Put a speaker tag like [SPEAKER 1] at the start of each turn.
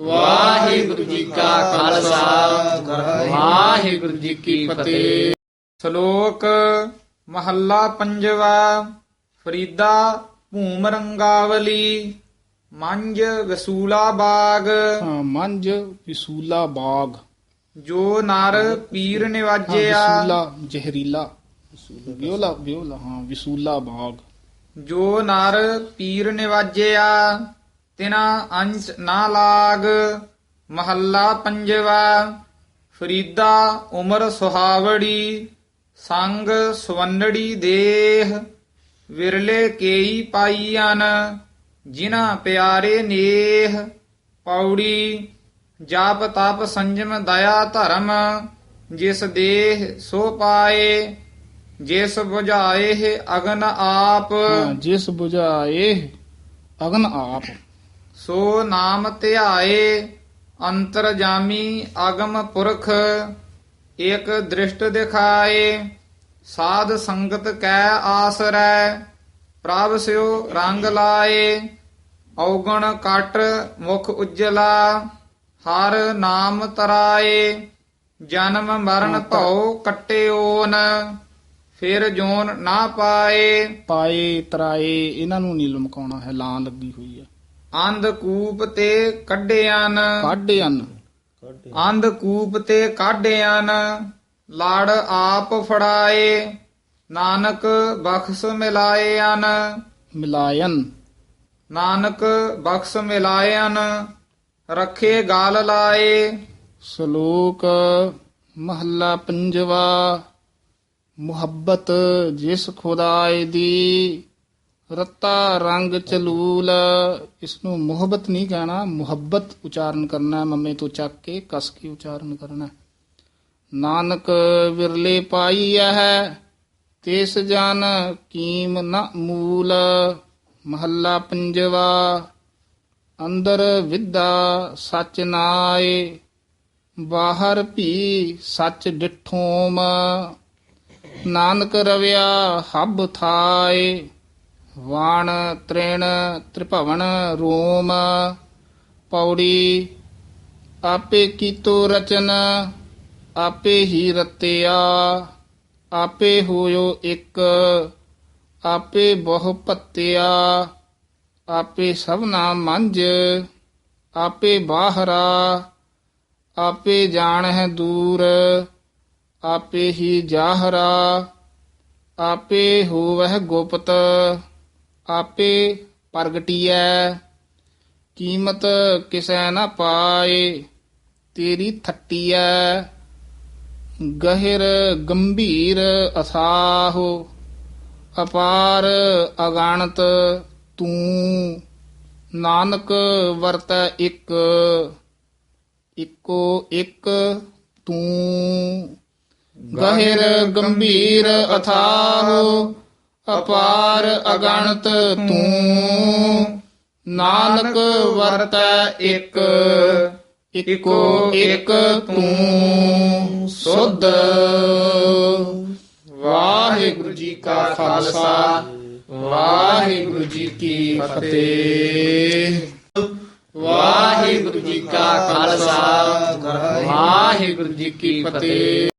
[SPEAKER 1] ਵਾਹਿਗੁਰੂ ਜੀ ਕਾ ਖਾਲਸਾ। ਵਾਹਿਗੁਰੂ ਜੀ ਕੀ ਫਤਿਹ।
[SPEAKER 2] ਸ਼ਲੋਕ ਮਹੱਲਾ ਪੰਜਵਾ ਫਰੀਦਾ ਭੂਮ ਰੰਗਾਵਲੀ ਮੰਜ ਵਸੂਲਾ ਬਾਗ।
[SPEAKER 3] ਹਾਂ, ਮੰਜ ਵਿਸੂਲਾ ਬਾਗ।
[SPEAKER 2] ਜੋ ਨਰ ਪੀਰ ਨਿਵਾਜਿਆ।
[SPEAKER 3] ਵਿਸੂਲਾ ਜ਼ਹਿਰੀਲਾ। ਵਿਓਲਾ ਵਿਓਲਾ ਹਾਂ ਵਿਸੂਲਾ ਬਾਗ।
[SPEAKER 2] ਜੋ ਨਰ ਪੀਰ ਨਿਵਾਜਿਆ। ਤਿਨਾ ਅੰਚ ਨਾ ਲਾਗ, ਮਹੱਲਾ ਪੰਜਵਾ, ਫਰੀਦਾ ਉਮਰ ਸੁਹਾਵੜੀ, ਸੰਗ ਸਵੰਨੜੀ ਦੇਹ, ਵਿਰਲੇ ਕੇਈ ਪਾਈਆਂ ਜਿਨ੍ਹਾਂ ਪਿਆਰੇ ਨੇਹ, ਪੌੜੀ, ਜਾਪ ਤਪ ਸੰਜਮ ਦਇਆ ਧਰਮ, ਜਿਸ ਦੇਹ ਸੋ ਪਾਏ, ਜਿਸ 부ਝਾਏ ਅਗਨ ਆਪ।
[SPEAKER 3] ਜਿਸ 부ਝਾਏ ਅਗਨ ਆਪ।
[SPEAKER 2] ਸੋ ਨਾਮ ਧਿਆਏ ਅੰਤਰ ਜਾਮੀ ਅਗਮ ਪੁਰਖ ਇਕ ਦ੍ਰਿਸ਼ਟ ਦਿਖਾਏ ਸਾਧ ਸੰਗਤ ਕੈ ਆਸਰੈ ਪ੍ਰਭ ਸਿਓ ਰੰਗ ਲਾਏ ਔਗਣ ਕਟ ਮੁਖ ਉਜਲਾ ਹਰ ਨਾਮ ਤਰਾਏ ਜਨਮ ਮਰਨ ਭਉ ਕਟਿਓਨ ਫਿਰ ਜੋਨ ਨਾ ਪਾਏ।
[SPEAKER 3] ਪਾਏ ਤਰਾਏ ਇਹਨਾਂ ਨੂੰ ਨਹੀਂ ਲਮਕਾਉਣਾ ਹੈ ਲਾਂ ਲੱਗੀ ਹੋਈ ਹੈ।
[SPEAKER 2] ਅੰਧ ਕੂਪ ਤੇ ਕੱਢਿਆਨ।
[SPEAKER 3] ਕਾਢੇ ਅੰਨ
[SPEAKER 2] ਅੰਧ ਕੂਪ ਤੇ ਕਾਢਿਆਨ ਲਾੜ ਆਪ ਫੜਾਏ ਨਾਨਕ ਬਖਸ਼ ਮਿਲਾਇਆਨ।
[SPEAKER 3] ਮਿਲਾਇਨ
[SPEAKER 2] ਨਾਨਕ ਬਖਸ਼ ਮਿਲਾਇਆਨ ਰੱਖੇ ਗਾਲ ਲਾਏ।
[SPEAKER 3] ਸ਼ਲੋਕ ਮਹੱਲਾ ਪੰਜਵਾ ਮੁਹੱਬਤ ਜਿਸ ਖੁਦਾਏ ਦੀ। ਰੱਤਾ ਰੰਗ ਚਲੂਲ ਇਸ ਨੂੰ ਮੁਹੱਬਤ ਨਹੀਂ ਕਹਿਣਾ ਮੁਹੱਬਤ ਉਚਾਰਨ ਕਰਨਾ ਹੈ, ਮੰਮੇ ਤੋਂ ਚੱਕ ਕੇ ਕਸ ਕੇ ਉਚਾਰਨ ਕਰਨਾ ਨਾਨਕ ਵਿਰਲੇ ਪਾਈ ਹੈ ਤਿਸ ਜਨ ਕੀਮ ਨ ਮੂਲ। ਮਹੱਲਾ ਪੰਜਵਾ ਅੰਦਰ ਵਿਦਾ ਸਚ ਨਾਏ। ਬਾਹਰ ਭੀ ਸਚ ਡਿਠੋਮ। ਨਾਨਕ ਰਵਿਆ ਹੱਬ ਥਾਏ। ਵਾਣ ਤ੍ਰਿਣ ਤ੍ਰਿਭਵਨ ਰੋਮ, ਪੌੜੀ, ਆਪੇ ਕੀਤੋ ਰਚਨ, ਆਪੇ ਹੀ ਰਤਿਆ, ਆਪੇ ਹੋਇਓ ਇੱਕ, ਆਪੇ ਬਹੁ ਭੱਤਿਆ, ਆਪੇ ਸਭਨਾ ਮੰਜ ਆਪੇ ਬਾਹਰਾ, ਆਪੇ ਜਾਣ ਹੈ ਦੂਰ, ਆਪੇ ਹੀ ਜਾਹਰਾ, ਆਪੇ ਹੋਵਹਿ ਗੁਪਤ। ਆਪੇ ਪ੍ਰਗਟੀਐ, ਕੀਮਤ ਕਿਸੈ ਨਾ ਪਾਏ, ਤੇਰੀ ਥੱਟੀਐ। ਗਹਿਰ ਗੰਭੀਰ ਅਥਾਹੋ, ਅਪਾਰ ਅਗਣਤ ਤੂੰ। ਨਾਨਕ ਵਰਤੈ ਇੱਕ, ਇੱਕੋ ਇੱਕ ਤੂੰ। ਗਹਿਰ ਗੰਭੀਰ ਅਥਾਹੋ ਅਪਾਰ ਅਗਣਤ ਤੂੰ। ਨਾਨਕ ਵਰਤੈ ਇੱਕ, ਇੱਕੋ ਇੱਕ ਤੂੰ। ਸੁਧ। ਵਾਹਿਗੁਰੂ ਜੀ ਕਾ ਖਾਲਸਾ, ਵਾਹਿਗੁਰੂ ਜੀ ਕੀ ਫਤਿਹ।
[SPEAKER 1] ਵਾਹਿਗੁਰੂ ਜੀ ਕਾ ਖਾਲਸਾ, ਵਾਹਿਗੁਰੂ ਜੀ ਕੀ ਫਤਿਹ।